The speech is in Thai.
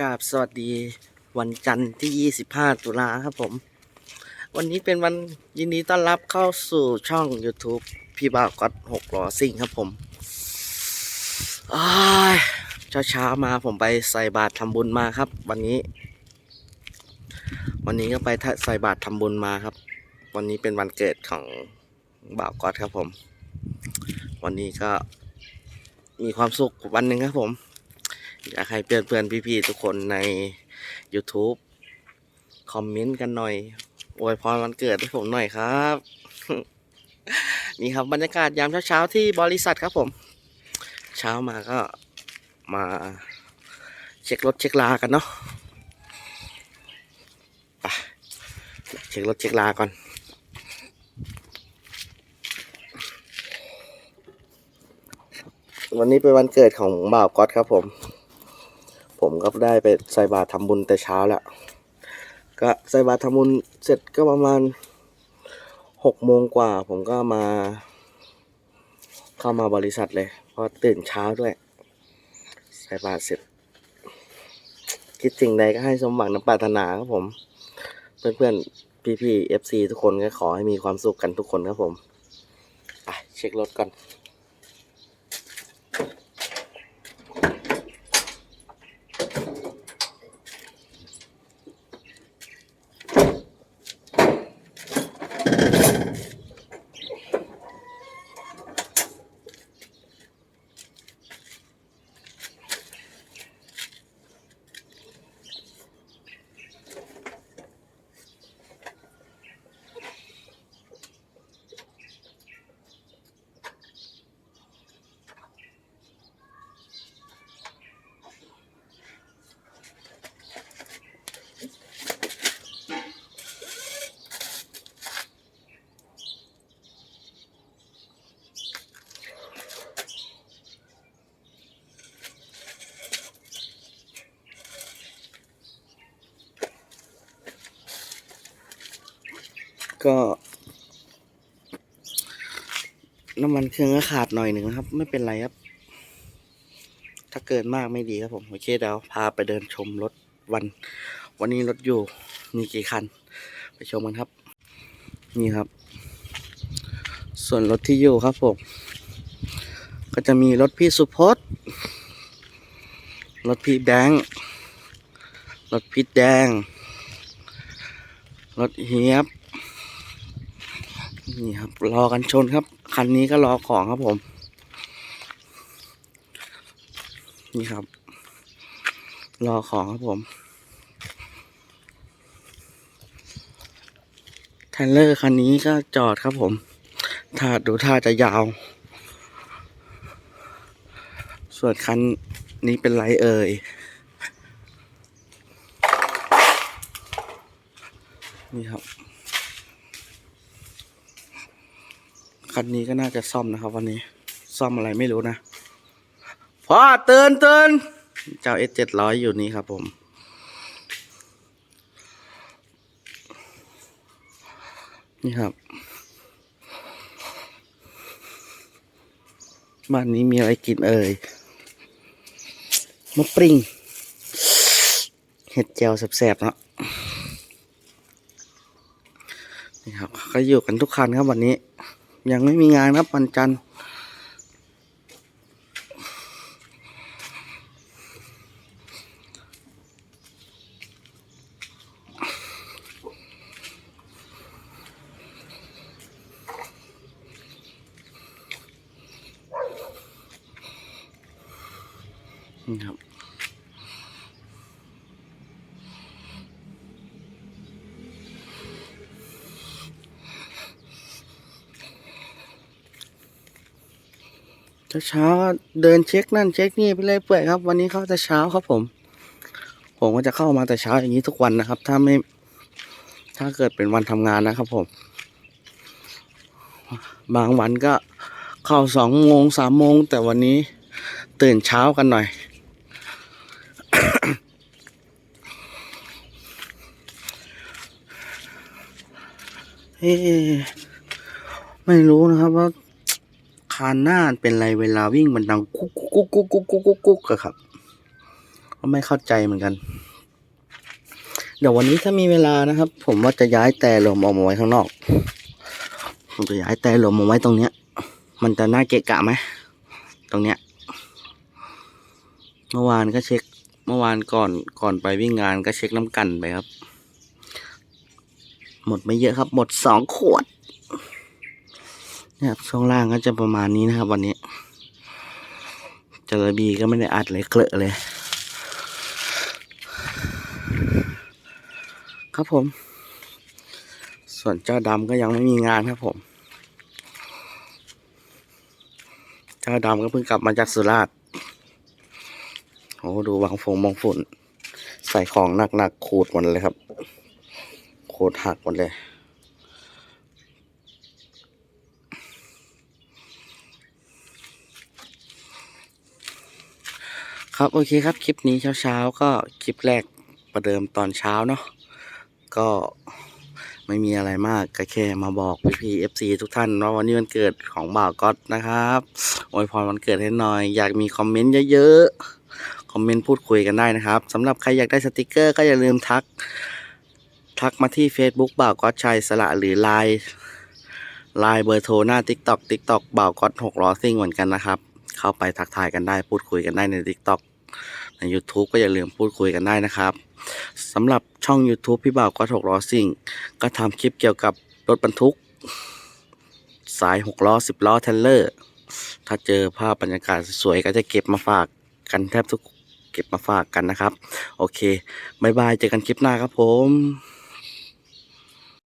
กราบสวัสดีวันจันทร์ที่ 25 ตุลาครับผม วันนี้เป็นวันยินดีต้อนรับเข้าสู่ช่อง YouTube พี่บ่าวก็อดหกล้อซิ่งครับผมเช้าเช้ามาผมไปใส่บาตรทำบุญมาครับ วันนี้ วันนี้ก็ไปใส่บาตรทำบุญมาครับ วันนี้เป็นวันเกิดของบ่าวก๊อตครับผม วันนี้ก็มีความสุขวันหนึ่งครับผม อยากให้เพื่อนๆพี่ๆทุกคนใน YouTube คอมเมนต์กันหน่อยอวยพรวันเกิดให้ผมหน่อยครับ นี่ครับบรรยากาศยามเช้าๆที่บริษัทครับผม เช้ามาก็มาเช็ครถเช็คลากันเนาะไปเช็ครถเช็คลาก่อนวันนี้เป็นวันเกิดของบ่าวก๊อตครับผม ก็ได้ไปใส่บาตรทำบุญแต่เช้าแล้วก็ใส่บาตรทำบุญเสร็จก็ประมาณหกโมงกว่า ผมก็มา เข้ามาบริษัทเลย เพราะตื่นเช้าด้วย ใส่บาตรเสร็จ คิดสิ่งใดก็ให้สมหวังน้ำปรารถนาครับผม เพื่อนๆ พี่ๆ FC ทุกคนก็ขอให้มีความสุขกันทุกคนครับผม ไปเช็ครถก่อน ก็ น้ำมันเครื่องก็ขาดหน่อยหนึ่งนะครับ ไม่เป็นไรครับ ถ้าเกินมากไม่ดีครับผมโอเคเดี๋ยวพาไปเดินชมรถวัน วันนี้รถอยู่มีกี่คัน ไปชมกันครับ นี่ครับ ส่วนรถที่อยู่ครับผมก็จะมีรถพี่สุพจน์รถพี่แบงค์รถพี่แดง รถเฮียบ นี่ครับ รอกันชนครับ คันนี้ก็รอของครับผม นี่ครับ รอของครับผมเทรลเลอร์คันนี้ก็จอดครับผม ถ้าดูท่าจะยาว ส่วนคันนี้เป็นไรเอ่ย นี่ครับ คันนี้ก็น่าจะซ่อมนะครับวันนี้ ซ่อมอะไรไม่รู้นะพ่อเตือนเตือนเจ้าเอสเจ็ดร้อยอยู่นี่ครับผม นี่ครับ บ้านนี้มีอะไรกินเอ่ยมะปริงเห็ดแจวแสบๆเนาะนี่ครับ ก็อยู่กันทุกคันครับวันนี้ ยังไม่มีงานครับวันจันทร์ครับ เช้าก็เดินเช็คนั่นเช็คนี่ไปเลยเปื่อยครับ วันนี้เข้าแต่เช้าครับผม ผมก็จะเข้ามาแต่เช้าอย่างนี้ทุกวันนะครับ ถ้าไม่ ถ้าเกิดเป็นวันทำงานนะครับผม บางวันก็เข้าสองโมงสามโมง แต่วันนี้ตื่นเช้ากันหน่อย เอ๊ไม่รู้นะครับว่าานหน้าเป็นไรเวลาวิ่งมันดังกุ๊กกุ๊กกุ๊กกุ๊กกุ๊กกุ๊กกุ๊กอะครับก็ไม่เข้าใจเหมือนกัน เดี๋ยววันนี้ถ้ามีเวลานะครับ ผมว่าจะย้ายแต่ลมออกมาไว้ข้างนอก ผมจะย้ายแต่ลมมาไว้ตรงเนี้ย มันจะน่าเกะกะไหมตรงเนี้ย เมื่อวานก็เช็ค เมื่อวานก่อนก่อนไปวิ่งงานก็เช็คน้ำกันไปครับ หมดไม่เยอะครับ หมดสองขวด นี่ยครับช่วงล่างก็จะประมาณนี้นะครับ วันนี้จระบีก็ไม่ได้อัดเลยเกลอะเลย ครับผม ส่วนเจ้าดำก็ยังไม่มีงานครับผม เจ้าดำก็เพิ่งกลับมาจากสุราษฎร์โอ้ดูวางฟงมองฝุ่น ใส่ของหนักๆขูดหมดเลยครับโคตรหักหมดเลย ครับโอเคครับ คลิปนี้เช้าๆ ก็คลิปแรกประเดิมตอนเช้าเนาะก็ไม่มีอะไรมากก็แค่มาบอกพี่พีเอฟซีทุกท่านว่าวันนี้วันเกิดของบ่าวก๊อตนะครับอวยพรวันเกิดให้หน่อย อยากมีคอมเมนต์เยอะๆ คอมเมนต์พูดคุยกันได้นะครับสำหรับใครอยากได้สติกเกอร์ก็อย่าลืมทัก ทักมาที่ Facebook บ่าวก๊อตชัยสละหรือไลน์ไลน์เบอร์โทรหน้า TikTok TikTok บ่าวก๊อตหกล้อซิ่งเหมือนกันนะครับ เข้าไปทักทายกันได้พูดคุยกันได้ใน TikTok ใน YouTube ก็อย่าลืมพูดคุยกันได้นะครับสำหรับช่อง YouTube พี่บ่าวก็ถกล้อสิ่ง ก็ทำคลิปเกี่ยวกับรถบรรทุก สาย 6 ล้อ 10 ล้อเทนเลอร์ ถ้าเจอภาพบรรยากาศสวยๆก็จะเก็บมาฝากกันแทบทุกเก็บมาฝากกันนะครับ โอเคบายบายเจอกันคลิปหน้าครับผม